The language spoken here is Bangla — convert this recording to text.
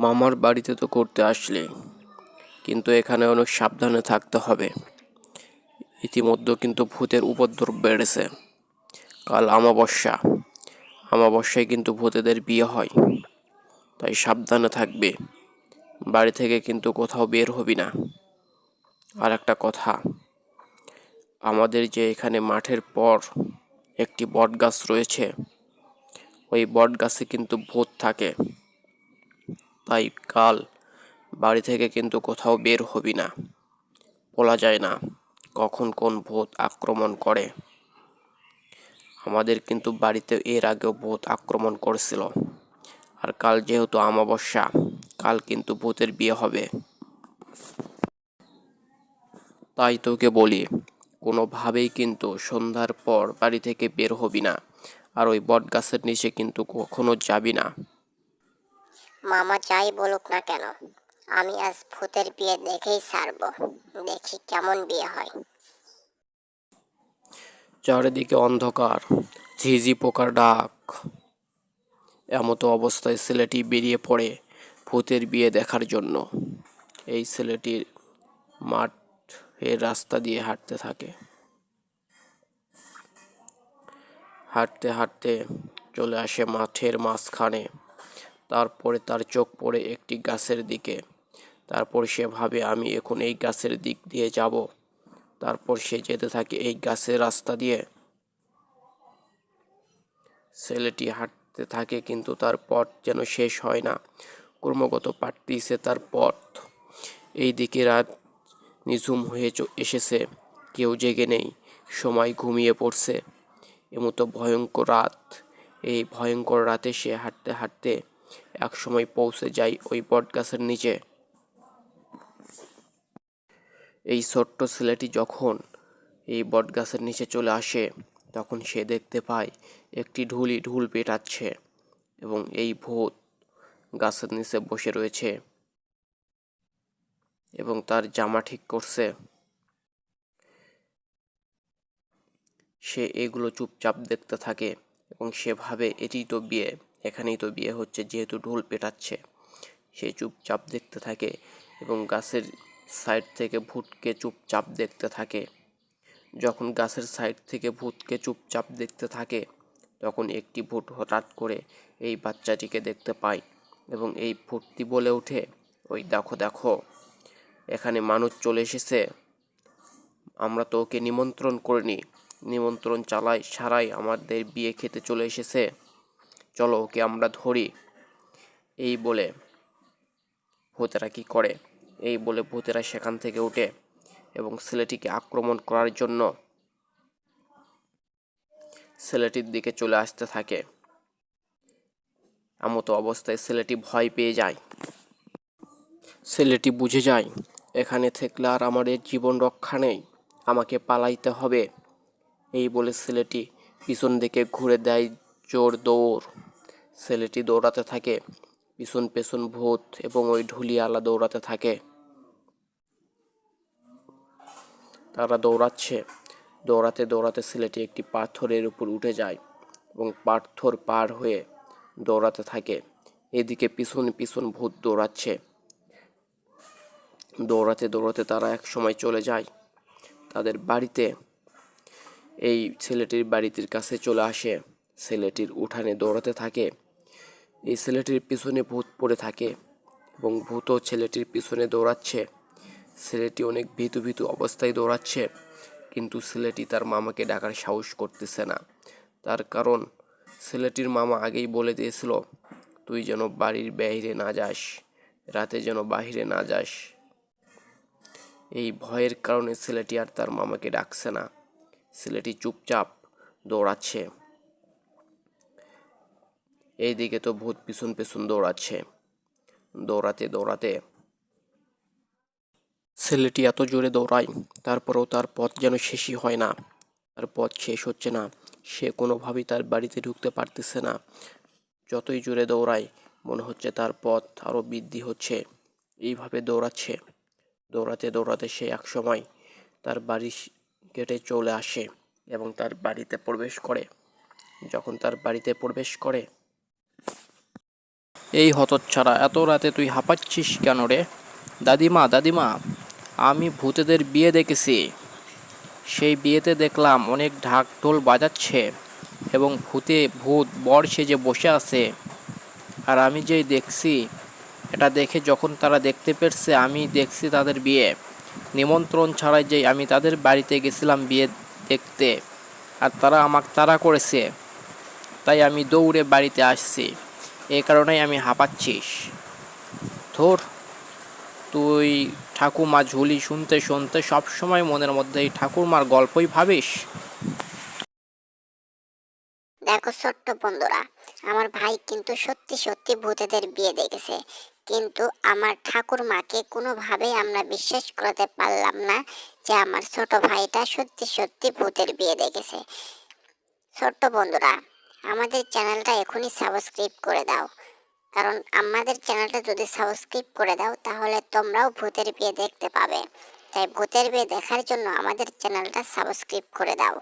মামার বাড়িতে তো করতে আসলে। কিন্তু এখানে অনেক সাবধানে থাকতে হবে। ইতিমধ্যে কিন্তু ভূতের উপদ্রব বেড়েছে। কাল অমাবস্যা। অমাবস্যায় কিন্তু ভূতেদের বিয়ে হয়। তাই সাবধানে থাকবে। বাড়ি থেকে কিন্তু কোথাও বের হবি না। আর একটা কথা। আমাদের যে এখানে মাঠের পর একটি বট গাছ রয়েছে, ওই বট গাছে কিন্তু ভূত থাকে। তাই কাল বাড়ি থেকে কিন্তু কোথাও বের হবি না। বলা যায় না কখন কোন ভূত আক্রমণ করে। আমাদের কিন্তু বাড়িতে এর আগেও ভূত আক্রমণ করেছিল। আর কাল যেহেতু অমাবস্যা, কাল কিন্তু ভূতের বিয়ে হবে। তাই তোকে বলি, কোনোভাবেই কিন্তু সন্ধ্যার পর বাড়ি থেকে বের হবি না। আর ওই বট গাছের নিচে কিন্তু কখনো যাবি না। মামা যাই বলুক না কেন, আমি আজ ভূতের বিয়ে দেখেই ছাড়বো। দেখি কেমন বিয়ে হয়। চারিদিকে অন্ধকার, ঝিঝি পোকার ডাক। এমতো অবস্থায় ছেলেটি বেরিয়ে পড়ে ভূতের বিয়ে দেখার জন্য। এই ছেলেটির মাঠের রাস্তা দিয়ে হাঁটতে থাকে। হাঁটতে হাঁটতে চলে আসে মাঠের মাঝখানে। তারপরে তার চোখ পড়ে একটি গাছের দিকে। তারপর সে ভাবে, আমি এখন এই গাছের দিক দিয়ে যাব। তারপর সে যেতে থাকে এই গাছের রাস্তা দিয়ে। ছেলেটি হাঁটতে থাকে কিন্তু তার পথ যেন শেষ হয় না। ক্রমাগত পাটতিছে তার পথ। এই দিকে রাত নিঝুম হয়ে এসেছে। কেউ জেগে নেই, সময় ঘুমিয়ে পড়ছে। এমতো ভয়ঙ্কর রাত। এই ভয়ঙ্কর রাতে সে হাঁটতে হাঁটতে এক সময় পৌঁছে যায় ওই বটগাছের নিচে। এই ছোট্ট ছেলেটি যখন এই বটগাছের নিচে চলে আসে, তখন সে দেখতে পায় একটি ঢুলি ঢুল পেটাচ্ছে এবং এই ভূত গাছের নিচে বসে রয়েছে এবং তার জামা ঠিক করছে। সে এগুলো চুপচাপ দেখতে থাকে এবং সে ভাবে এটি তো এখানেই তো বিয়ে হচ্ছে, যেহেতু ঢোল পেটাচ্ছে। সে চুপচাপ দেখতে থাকে এবং গাছের সাইড থেকে ভূতকে চুপচাপ দেখতে থাকে। যখন গাছের সাইড থেকে ভূতকে চুপচাপ দেখতে থাকে, তখন একটি ভূত হঠাৎ করে এই বাচ্চাটিকে দেখতে পায় এবং এই ভূতটি বলে ওঠে, ওই দেখো দেখো, এখানে মানুষ চলে এসেছে। আমরা তো ওকে নিমন্ত্রণ করিনি। নিমন্ত্রণ চালাই সারাই আমাদের বিয়ে খেতে চলে এসেছে। চলো ওকে আমরা ধরি। এই বলে ভূতেরা কি করে? এই বলে ভূতেরা সেখান থেকে উঠে এবং ছেলেটিকে আক্রমণ করার জন্য ছেলেটির দিকে চলে আসতে থাকে। এমতো অবস্থায় ছেলেটি ভয় পেয়ে যায়। ছেলেটি বুঝে যায়, এখানে থাকলে আর আমাদের জীবন রক্ষা নেই, আমাকে পালাইতে হবে। এই বলে ছেলেটি পিছন দিকে ঘুরে দেয় জোর দৌড়। ছেলেটি দৌড়াতে থাকে, পিছন পেছন ভূত এবং ওই ঢুলিয়ালা দৌড়াতে থাকে। তারা দৌড়াচ্ছে। দৌড়াতে দৌড়াতে ছেলেটি একটি পাথরের উপর উঠে যায় এবং পাথর পার হয়ে দৌড়াতে থাকে। এদিকে পিছন পিছন ভূত দৌড়াচ্ছে। দৌড়াতে দৌড়াতে তারা এক সময় চলে যায়। তাদের বাড়িতে, এই ছেলেটির বাড়িটির কাছে চলে আসে। ছেলেটির উঠানে দৌড়াতে থাকে। এই ছেলেটির পিছনে ভূত পড়ে থাকে এবং ভূতও ছেলেটির পিছনে দৌড়াচ্ছে। ছেলেটি অনেক ভীতু ভীতু অবস্থায় দৌড়াচ্ছে, কিন্তু ছেলেটি তার মামাকে ডাকার সাহস করতেছে না। তার কারণ, ছেলেটির মামা আগেই বলে দিয়েছিল, তুই যেন বাড়ির বাইরে না যাস, রাতে যেন বাইরে না যাস। এই ভয়ের কারণে ছেলেটি আর তার মামাকে ডাকছে না। ছেলেটি চুপচাপ দৌড়াচ্ছে। এইদিকে তো ভূত পিছন পিছন দৌড়াচ্ছে। দৌড়াতে দৌড়াতে। ছেলেটি এত জোরে দৌড়ায়, তারপরেও তার পথ যেন শেষই হয় না। তার পথ শেষ হচ্ছে না। সে কোনোভাবেই তার বাড়িতে ঢুকতে পারতেছে না। যতই জোরে দৌড়ায়, মনে হচ্ছে তার পথ আরও বৃদ্ধি হচ্ছে। এইভাবে দৌড়াচ্ছে। দৌড়াতে দৌড়াতে সে একসময় তার বাড়ির গেটে চলে আসে এবং তার বাড়িতে প্রবেশ করে। যখন তার বাড়িতে প্রবেশ করে এই হতচ্ছাড়া, এত রাতে তুই হাঁপাচ্ছিস কেন রে? দাদিমা দাদিমা, আমি ভূতেদের বিয়ে দেখেছি। সেই বিয়েতে দেখলাম অনেক ঢাক ঢোল বাজাচ্ছে এবং ভূতে ভূত বর সেজে বসে আছে। আর আমি যেই দেখছি, এটা দেখে যখন তারা দেখতে পেরেছে আমি দেখছি তাদের বিয়ে। নিমন্ত্রণ ছাড়াই যেই আমি তাদের বাড়িতে গেছিলাম বিয়ে দেখতে, আর তারা আমাকে তাড়া করেছে। তাই আমি দৌড়ে বাড়িতে আসছি। এই কারণেই আমি হাঁপাচ্ছিস। ধর, তুই ঠাকুমা ঝুলি শুনতে শুনতে সবসময় মনের মধ্যে এই ঠাকুরমার গল্পই ভাবিস। দেখো ছোট্ট বন্ধুরা, আমার ভাই কিন্তু সত্যি সত্যি ভূতেদের বিয়ে দেখেছে। কিন্তু আমার ঠাকুরমাকে কোনোভাবেই আমরা বিশ্বাস করতে পারলাম না যে আমার ছোট ভাইটা সত্যি সত্যি ভূতের বিয়ে দেখেছে। ছোট্ট বন্ধুরা আমাদের চ্যানেলটা এখনই সাবস্ক্রাইব করে দাও। কারণ আমাদের চ্যানেলটা যদি সাবস্ক্রাইব করে দাও, তাহলে তোমরাও ভূতের বিয়ে দেখতে পাবে। তাই ভূতের বিয়ে দেখার জন্য আমাদের চ্যানেলটা সাবস্ক্রাইব করে দাও।